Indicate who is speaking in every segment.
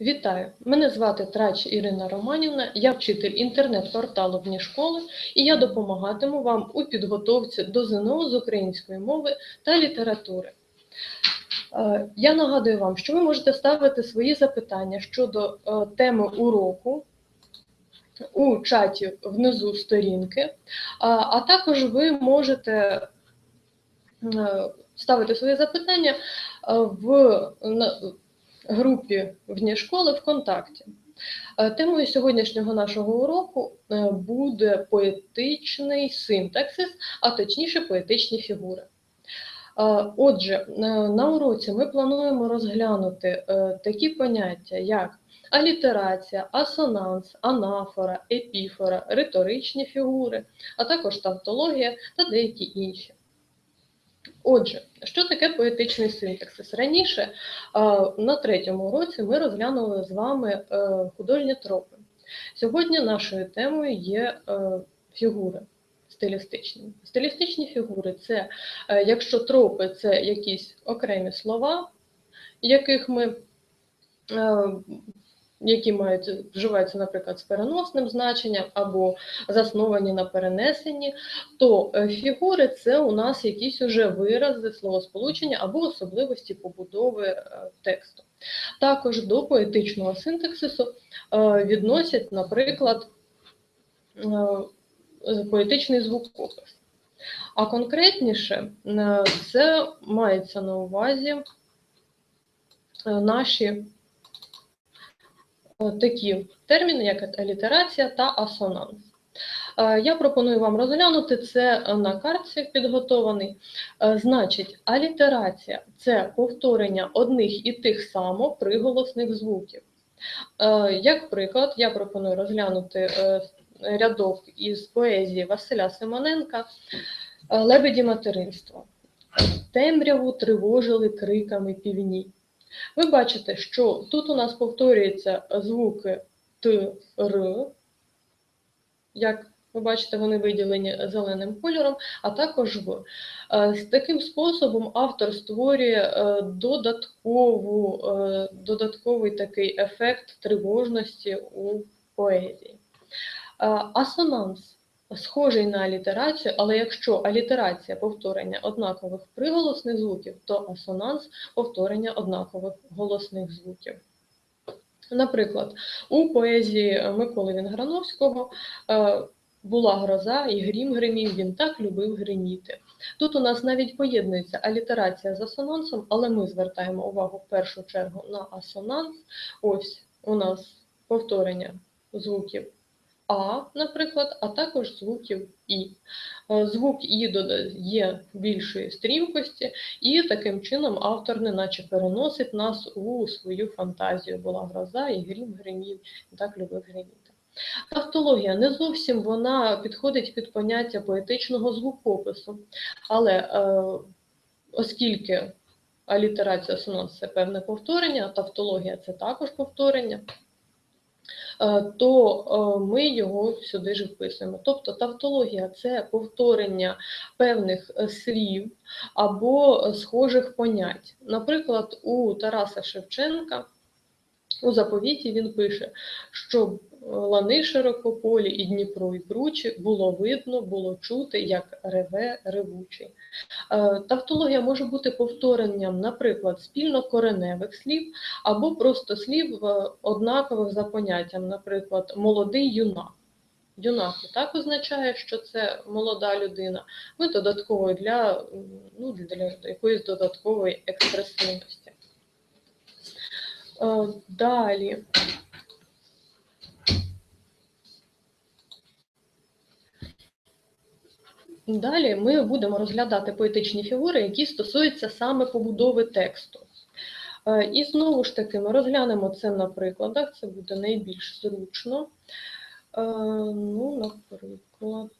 Speaker 1: Вітаю! Мене звати Трач Ірина Романівна, я вчитель інтернет-порталу «Вні школи» і я допомагатиму вам у підготовці до ЗНО з української мови та літератури. Е, Я нагадую вам, що ви можете ставити свої запитання щодо е, теми уроку у чаті внизу сторінки, а, а також ви можете е, ставити свої запитання е, в групі вні школи ВКонтакті. Е, Темою сьогоднішнього нашого уроку е, буде поетичний синтаксис, а точніше поетичні фігури. Е, Отже, на уроці ми плануємо розглянути такі поняття, як алітерація, асонанс, анафора, епіфора, риторичні фігури, а також тавтологія та деякі інші. Отже, що таке поетичний синтаксис? Раніше е, на третьому уроці ми розглянули з вами е, художні тропи. Сьогодні нашою темою є е, фігури стилістичні. Стилістичні фігури це, якщо тропи це якісь окремі слова, яких ми, які мають, вживаються, наприклад, з переносним значенням або засновані на перенесенні, то е, фігури це у нас якісь уже вирази, словосполучення або особливості побудови е, тексту. Також до поетичного синтаксису е, відносять, наприклад, поетичний звукопис. А конкретніше, це мається на увазі наші такі терміни, як алітерація та асонанс. Е, Я пропоную вам розглянути це на картці підготований. Е, Значить, алітерація це повторення одних і тих само приголосних звуків. Е, Як приклад, я пропоную розглянути е, рядок із поезії Василя Симоненка е, Лебеді материнства. Темряву тривожили криками півні. Ви бачите, що тут у нас повторюються звуки Т, Р, як ви бачите, вони виділені зеленим кольором, а також В. Е, З таким способом автор створює е, додаткову, е, додатковий такий ефект тривожності у поезії. Асонанс схожий на алітерацію, але якщо алітерація повторення однакових приголосних звуків, то асонанс повторення однакових голосних звуків. Наприклад, у поезії Миколи Вінграновського е, була гроза і грім гримів, він так любив гриміти. Тут у нас навіть поєднується алітерація з асонансом, але ми звертаємо увагу в першу чергу на асонанс. Ось у нас повторення звуків А, наприклад, а також звуків І. Е, Звук І є більшої стрімкості, і таким чином автор неначе переносить нас у свою фантазію. Була гроза і грім гримів, і так любив гриміти. Тавтологія не зовсім вона підходить під поняття поетичного звукопису, але е, оскільки алітерація сонанс це певне повторення, тавтологія це також повторення, то е, ми його сюди ж вписуємо. Тобто тавтологія це повторення певних е, слів або е, схожих понять. Наприклад, у Тараса Шевченка у заповіті він пише, щоб лани широкополі і Дніпро і кручі було видно, було чути, як реве ревучий. Е, Тавтологія може бути повторенням, наприклад, спільнокореневих слів або просто слів е, однакових за поняттям, наприклад, молодий юнак. Юнак і так означає, що це молода людина. Ми додатково для, ну, для якоїсь додаткової експресивності. Е, Далі. Далі ми будемо розглядати поетичні фігури, які стосуються саме побудови тексту. Е, І знову ж таки, ми розглянемо це на прикладах, це буде найбільш зручно. Е, Ну, наприклад.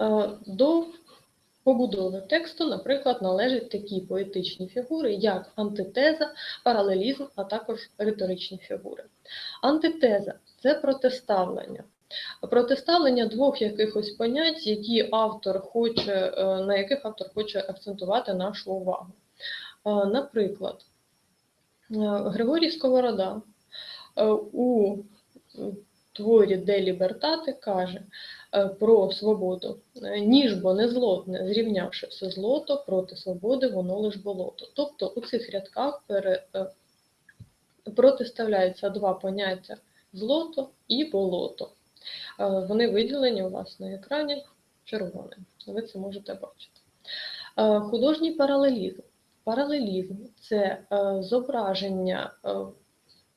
Speaker 1: Е, До побудови тексту, наприклад, належать такі поетичні фігури, як антитеза, паралелізм, а також риторичні фігури. Антитеза це протиставлення. Протиставлення двох якихось понять, які автор хоче, е, на яких автор хоче акцентувати нашу увагу. Е, Наприклад, е, Григорій Сковорода у творі Де Лібертати каже про свободу. Е, Ніж бо не злотне, зрівнявши все злото, проти свободи воно лиш болото. Тобто у цих рядках пере, е, протиставляються два поняття злото і болото. Е, Вони виділені у вас на екрані червоним. Ви це можете бачити. Е, Художній паралелізм. Паралелізм це е, зображення е,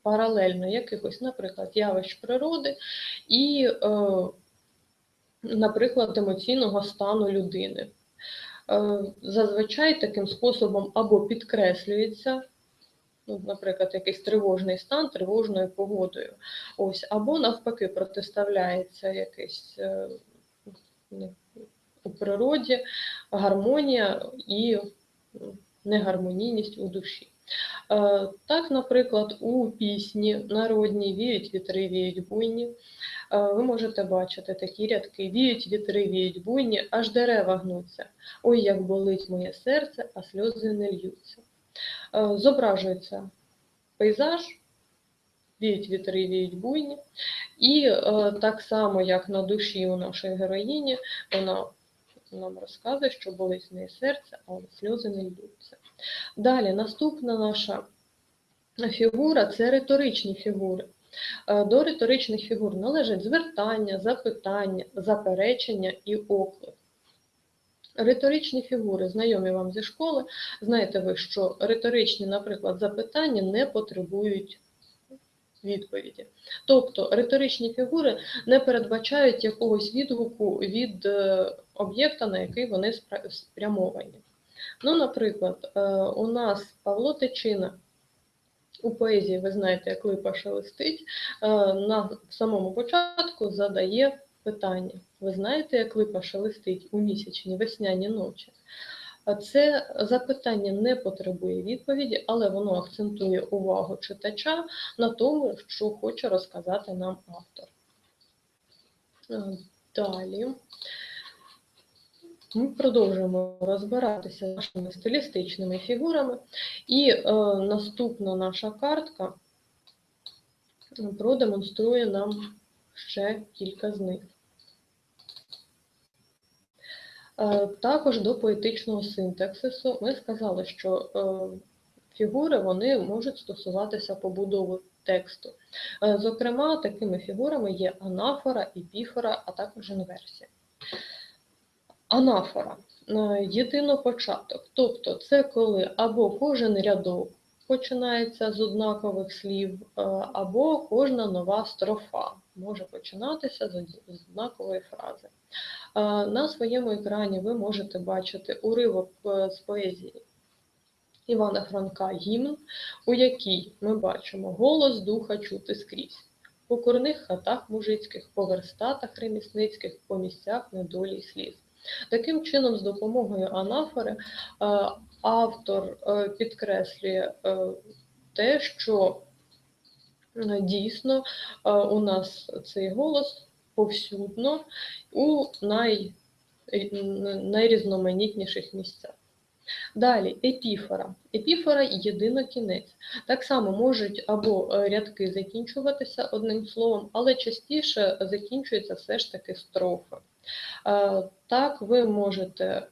Speaker 1: паралельно якихось, наприклад, явищ природи і, е, наприклад, емоційного стану людини. Е, Зазвичай таким способом або підкреслюється, ну, наприклад, якийсь тривожний стан тривожною погодою, ось, або навпаки протиставляється якийсь е, ну, у природі гармонія і негармонійність у душі. Е, Так, наприклад, у пісні народній віють вітри, віють буйні. Е, Ви можете бачити такі рядки: віють вітри, віють буйні, аж дерева гнуться. Ой, як болить моє серце, а сльози не льються. Е, Зображується пейзаж, віють вітри, віють буйні. І так само, як на душі у нашої героїні, вона нам розказує, що болить в неї серце, але сльози не йдуться. Далі, наступна наша фігура це риторичні фігури. Е, До риторичних фігур належать звертання, запитання, заперечення і оклик. Риторичні фігури, знайомі вам зі школи, знаєте ви, що риторичні, наприклад, запитання не потребують відповіді. Тобто риторичні фігури не передбачають якогось відгуку від е, об'єкта, на який вони спрямовані. Ну, наприклад, е, у нас Павло Тичина у поезії, ви знаєте, як липа шелестить, е, на самому початку задає питання. Ви знаєте, як липа шелестить у місячні весняні ночі? Це запитання не потребує відповіді, але воно акцентує увагу читача на тому, що хоче розказати нам автор. Е, Далі ми продовжуємо розбиратися з нашими стилістичними фігурами. І е, наступна наша картка продемонструє нам ще кілька з них. Е, Також до поетичного синтаксису ми сказали, що е, фігури вони можуть стосуватися побудови тексту. Е, Зокрема, такими фігурами є анафора, епіфора, а також інверсія. Анафора е, єдинопочаток, тобто це коли або кожен рядок починається з однакових слів, е, або кожна нова строфа може починатися з однакової фрази. Е, На своєму екрані ви можете бачити уривок е, з поезії Івана Франка Гімн, у якій ми бачимо голос духа чути скрізь. У курних хатах мужицьких, по верстатах ремісницьких, по місцях недолі сліз. Таким чином, з допомогою анафори, е, автор е, підкреслює е, те, що дійсно у нас цей голос повсюдно у най, найрізноманітніших місцях. Далі епіфора. Епіфора єдинокінець. Так само можуть або рядки закінчуватися одним словом, але частіше закінчується все ж таки строфи. Е, Так, ви можете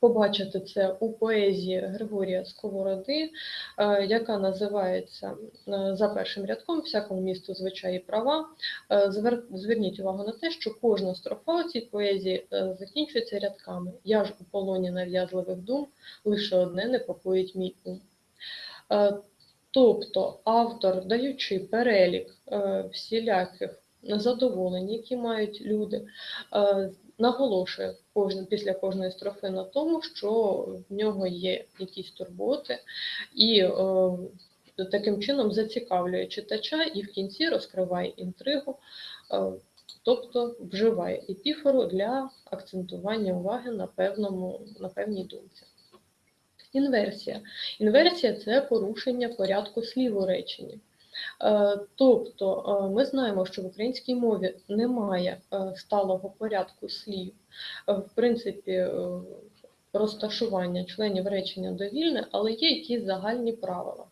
Speaker 1: побачити це у поезії Григорія Сковороди, е, яка називається е, за першим рядком всякому місту звичаї права. Звер- Зверніть увагу на те, що кожна строфа у цій поезії закінчується рядками. Я ж у полоні нав'язливих дум, лише одне непокоїть мій ум. Тобто автор, даючи перелік всіляких задоволень, які мають люди, е, наголошує кожен, після кожної строфи на тому, що в нього є якісь турботи, і е, таким чином зацікавлює читача і в кінці розкриває інтригу, е, тобто вживає епіфору для акцентування уваги на, певному, на певній думці. Інверсія. Інверсія це порушення порядку слів у реченні. Е, Тобто е, ми знаємо, що в українській мові немає е, сталого порядку слів. В принципі, розташування членів речення довільне, але є якісь загальні правила.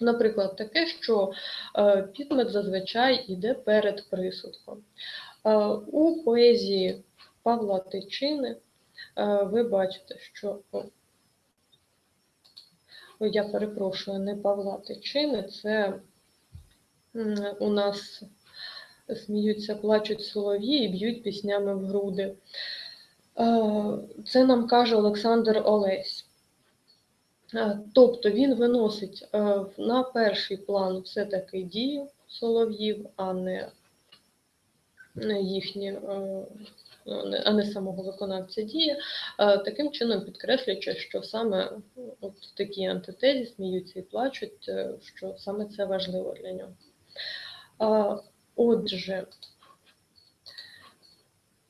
Speaker 1: Наприклад, таке, що підмет зазвичай йде перед присудком. У поезії Павла Тичини ви бачите, що я перепрошую, не Павла Тичини, це у нас сміються, плачуть солов'ї і б'ють піснями в груди. Е, Це нам каже Олександр Олесь. Е, Тобто він виносить е, на перший план все-таки дію солов'їв, а не їхні, а не самого виконавця дії, Е, таким чином підкреслюючи, що саме от такі антитезі сміються і плачуть, е, що саме це важливо для нього. Отже,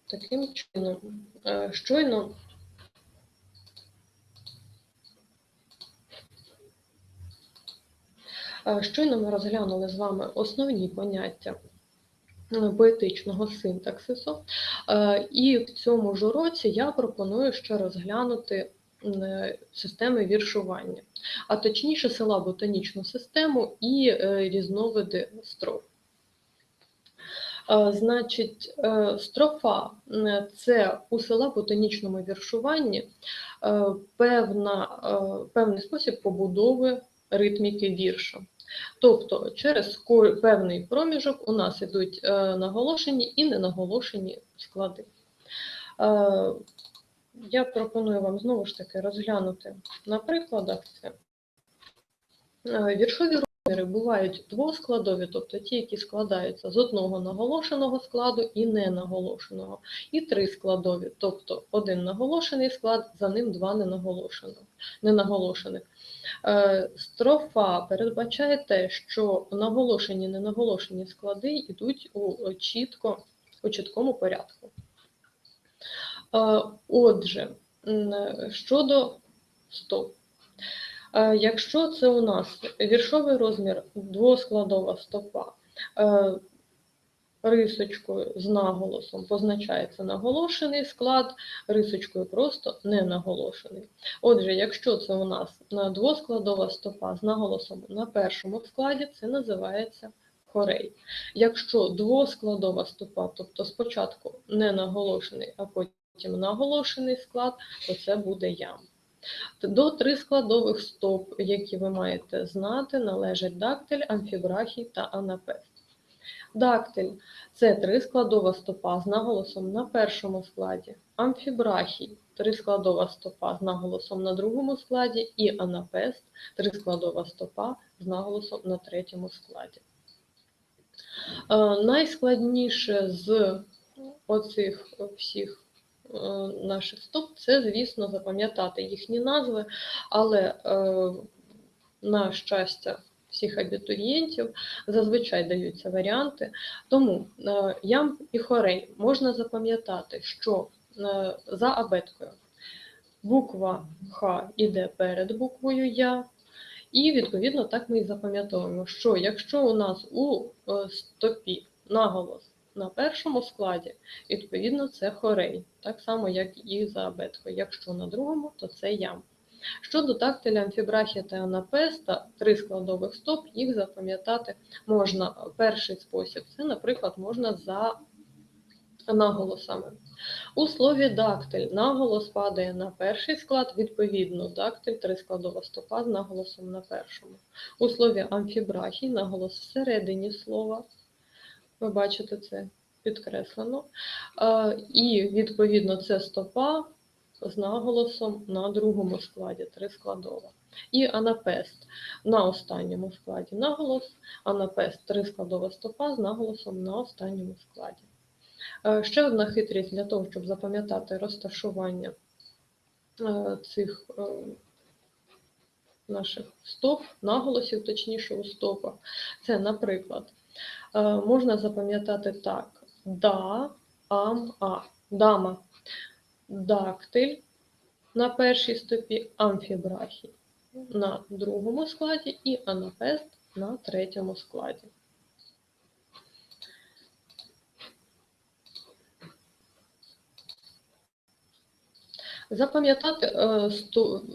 Speaker 1: таким чином, е, щойно Е, Щойно ми розглянули з вами основні поняття е, поетичного синтаксису, Е, і в цьому ж уроці я пропоную ще розглянути е, системи віршування, а точніше силабо-тонічну систему і е, різновиди строф. Е, Значить, е, строфа це у силабо-тонічному віршуванні е, певна, е, певний спосіб побудови ритміки вірша. Тобто через певний проміжок у нас йдуть е, наголошені і ненаголошені склади. Е, Я пропоную вам знову ж таки розглянути на прикладах це. Е, Віршові розміри бувають двоскладові, тобто ті, які складаються з одного наголошеного складу і ненаголошеного, і трискладові, тобто один наголошений склад, за ним два ненаголошених. Е, Строфа передбачає те, що наголошені ненаголошені склади йдуть у чітко, у чіткому порядку. Е, Отже, щодо стоп. Е, Якщо це у нас віршовий розмір двоскладова стопа, рисочкою з наголосом позначається наголошений склад, рисочкою просто не наголошений. Отже, якщо це у нас двоскладова стопа з наголосом на першому складі, це називається хорей. Якщо двоскладова стопа, тобто спочатку не наголошений, а потім наголошений склад, то це буде ям. До трискладових стоп, які ви маєте знати, належать дактиль, амфібрахій та анапест. Дактиль це трискладова стопа з наголосом на першому складі, амфібрахій трискладова стопа з наголосом на другому складі, і анапест трискладова стопа з наголосом на третьому складі. Е, Найскладніше з оцих всіх е, наших стоп це, звісно, запам'ятати їхні назви, але е, на щастя всіх абітурієнтів зазвичай даються варіанти. Тому е, ям і хорей можна запам'ятати, що е, за абеткою буква Х іде перед буквою Я, і відповідно так ми і запам'ятовуємо, що якщо у нас у е, стопі наголос на першому складі, відповідно це хорей, так само, як і за абеткою. Якщо на другому, то це ям. Щодо тактиля, амфібрахія та анапеста, три складових стоп, їх запам'ятати можна. Перший спосіб це, наприклад, можна за наголосами. У слові дактиль наголос падає на перший склад, відповідно, дактиль трискладова стопа з наголосом на першому. У слові амфібрахій наголос всередині слова. Ви бачите це підкреслено. Е, І відповідно це стопа з наголосом на другому складі, трискладова. І анапест на останньому складі наголос, анапест трискладова стопа з наголосом на останньому складі. Е, Ще одна хитрість для того, щоб запам'ятати розташування е, цих е, наших стоп, наголосів, точніше у стопах. Це, наприклад, можна запам'ятати так: да, ам, а, дама, дактиль на першій стопі, амфібрахій на другому складі і анапест на третьому складі. Запам'ятати е,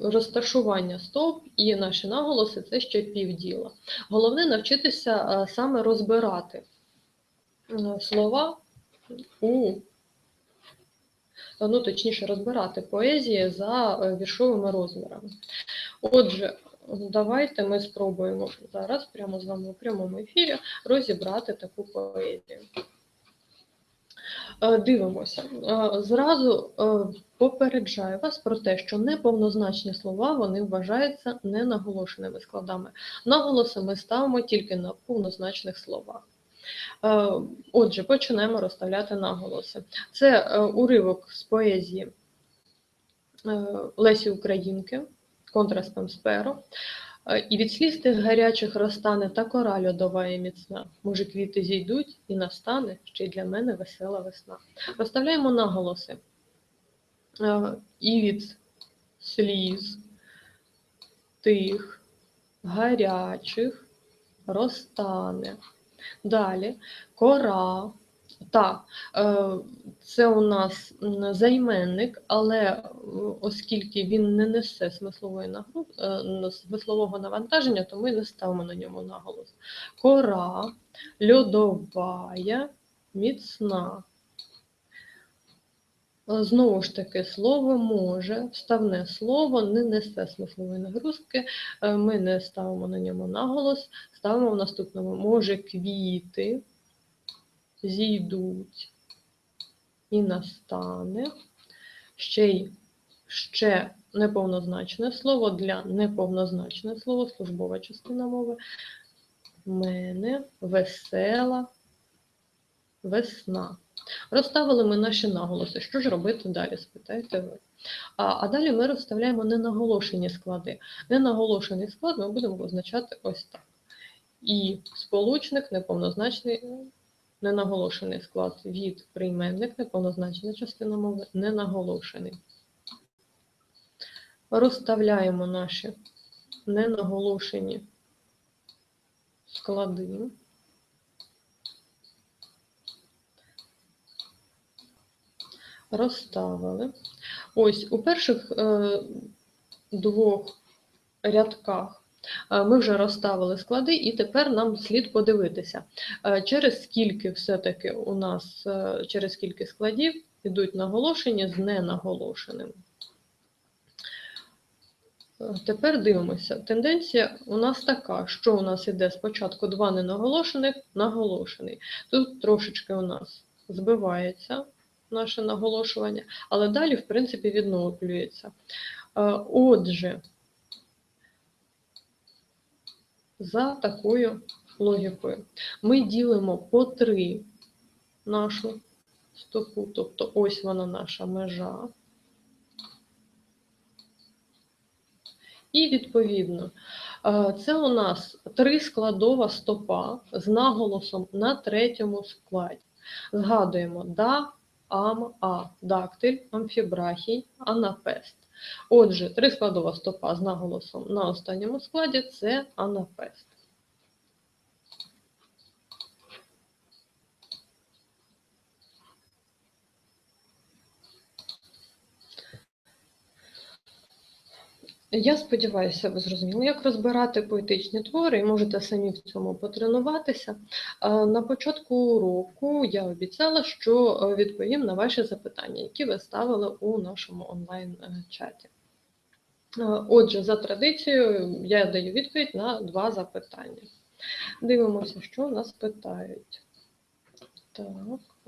Speaker 1: розташування стовп і наші наголоси це ще півділа. Головне навчитися е, саме розбирати е, слова у ну, точніше розбирати поезії за е, віршовими розмірами. Отже, давайте ми спробуємо зараз прямо з вами у прямому ефірі розібрати таку поезію. Е, Дивимося. Е, Зразу попереджаю вас про те, що неповнозначні слова вони вважаються ненаголошеними складами. Наголоси ми ставимо тільки на повнозначних словах. Е, Отже, почнемо розставляти наголоси. Це е, уривок з поезії е, Лесі Українки, контрастом з перо. Е, І від сліз тих гарячих розтане та кора льодова і міцна. Може, квіти зійдуть і настане ще й для мене весела весна. Розставляємо наголоси. І від сліз тих гарячих розтане. Далі кора. Так, е, це у нас займенник, але е, оскільки він не несе смислової нагру... е, смислового навантаження, то ми не ставимо на ньому наголос. Кора, льодовая, міцна. Е, Знову ж таки, слово може, вставне слово не несе смислової нагрузки, е, ми не ставимо на ньому наголос, ставимо в наступному може квіти зійдуть і настане. Ще й ще неповнозначне слово для неповнозначне слово, службова частина мови. Мене весела весна. Розставили ми наші наголоси. Що ж робити далі? Спитаєте ви. А, а далі ми розставляємо ненаголошені склади. Ненаголошений склад ми будемо позначати ось так. І сполучник неповнозначний ненаголошений склад від прийменник, неповнозначна частина мови, ненаголошений. Розставляємо наші ненаголошені склади. Розставили. Ось у перших е, двох рядках е, ми вже розставили склади, і тепер нам слід подивитися, е, через скільки все-таки у нас через скільки складів йдуть наголошені з ненаголошеним. Е, Тепер дивимося. Тенденція у нас така, що у нас іде спочатку два ненаголошених, наголошений. Тут трошечки у нас збивається наше наголошування, але далі, в принципі, відновлюється. Е, Отже, за такою логікою, ми ділимо по три нашу стопу, тобто ось вона наша межа. І відповідно, е, це у нас три складова стопа з наголосом на третьому складі. Згадуємо да, ам, а, дактиль, амфібрахій, анапест. Отже, трискладова стопа з наголосом на останньому складі це анапест. Я сподіваюся, ви зрозуміли, як розбирати поетичні твори, і можете самі в цьому потренуватися. На початку уроку я обіцяла, що е, відповім на ваші запитання, які ви ставили у нашому онлайн-чаті. Е, Отже, за традицією, я даю відповідь на два запитання. Дивимося, що нас питають. Так,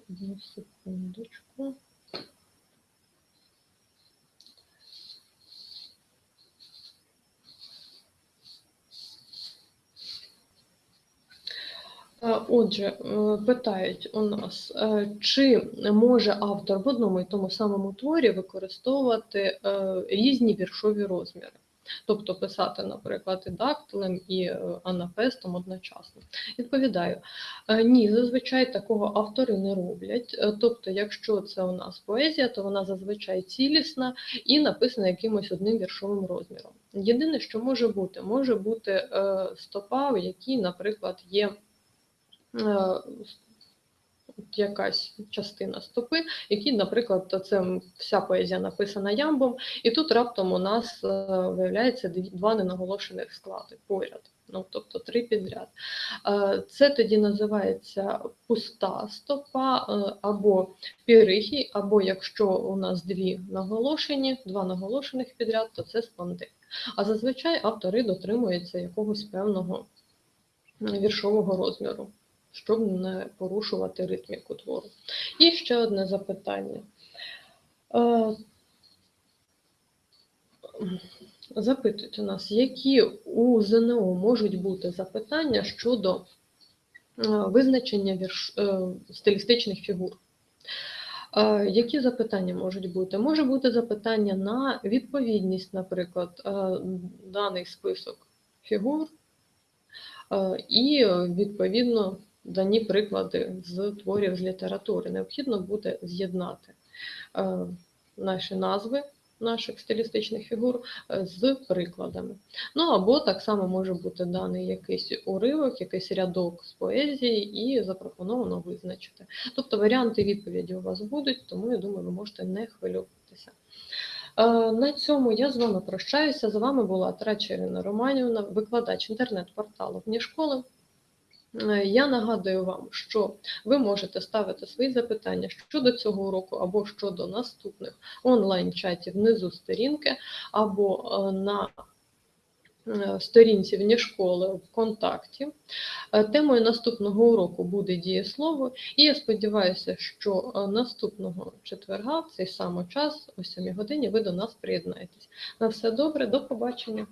Speaker 1: одну секундочку. Е, Отже, е, питають у нас, е, чи може автор в одному і тому самому творі використовувати е, різні віршові розміри? Тобто писати, наприклад, і дактилем, і е, анапестом одночасно. Відповідаю, е, ні, зазвичай такого автори не роблять. Е, Тобто, якщо це у нас поезія, то вона зазвичай цілісна і написана якимось одним віршовим розміром. Єдине, що може бути, може бути е, стопа, в якій, наприклад, є е, якась частина стопи, які, наприклад, це вся поезія написана ямбом, і тут раптом у нас е, виявляється два ненаголошених склади поряд. Ну, тобто три підряд. Е, Це тоді називається пуста стопа е, або пірихій, або якщо у нас дві наголошені, два наголошених підряд, то це спондиль. А зазвичай автори дотримуються якогось певного е, віршового розміру, щоб не порушувати ритміку твору. І ще одне запитання. Е, Запитують у нас, які у ЗНО можуть бути запитання щодо е, визначення вірш... е, стилістичних фігур. Які запитання можуть бути? Може бути запитання на відповідність, наприклад, даний список фігур, і відповідно дані приклади з творів з літератури. Необхідно буде з'єднати е, наші назви наших стилістичних фігур е, з прикладами. Ну або так само може бути даний якийсь уривок, якийсь рядок з поезії, і запропоновано визначити. Тобто варіанти відповіді у вас будуть, тому я думаю, ви можете не хвилюватися. Е, На цьому я з вами прощаюся. З вами була Трача Ірина Романівна, викладач інтернет-порталу «Вні школи. Е, Я нагадую вам, що ви можете ставити свої запитання щодо цього уроку або щодо наступних онлайн-чатів внизу сторінки, або е, на е, сторінці вні школи ВКонтакті. Темою наступного уроку буде дієслово, і я сподіваюся, що наступного четверга, в цей самий час, о 7 годині, ви до нас приєднаєтесь. На все добре, до побачення.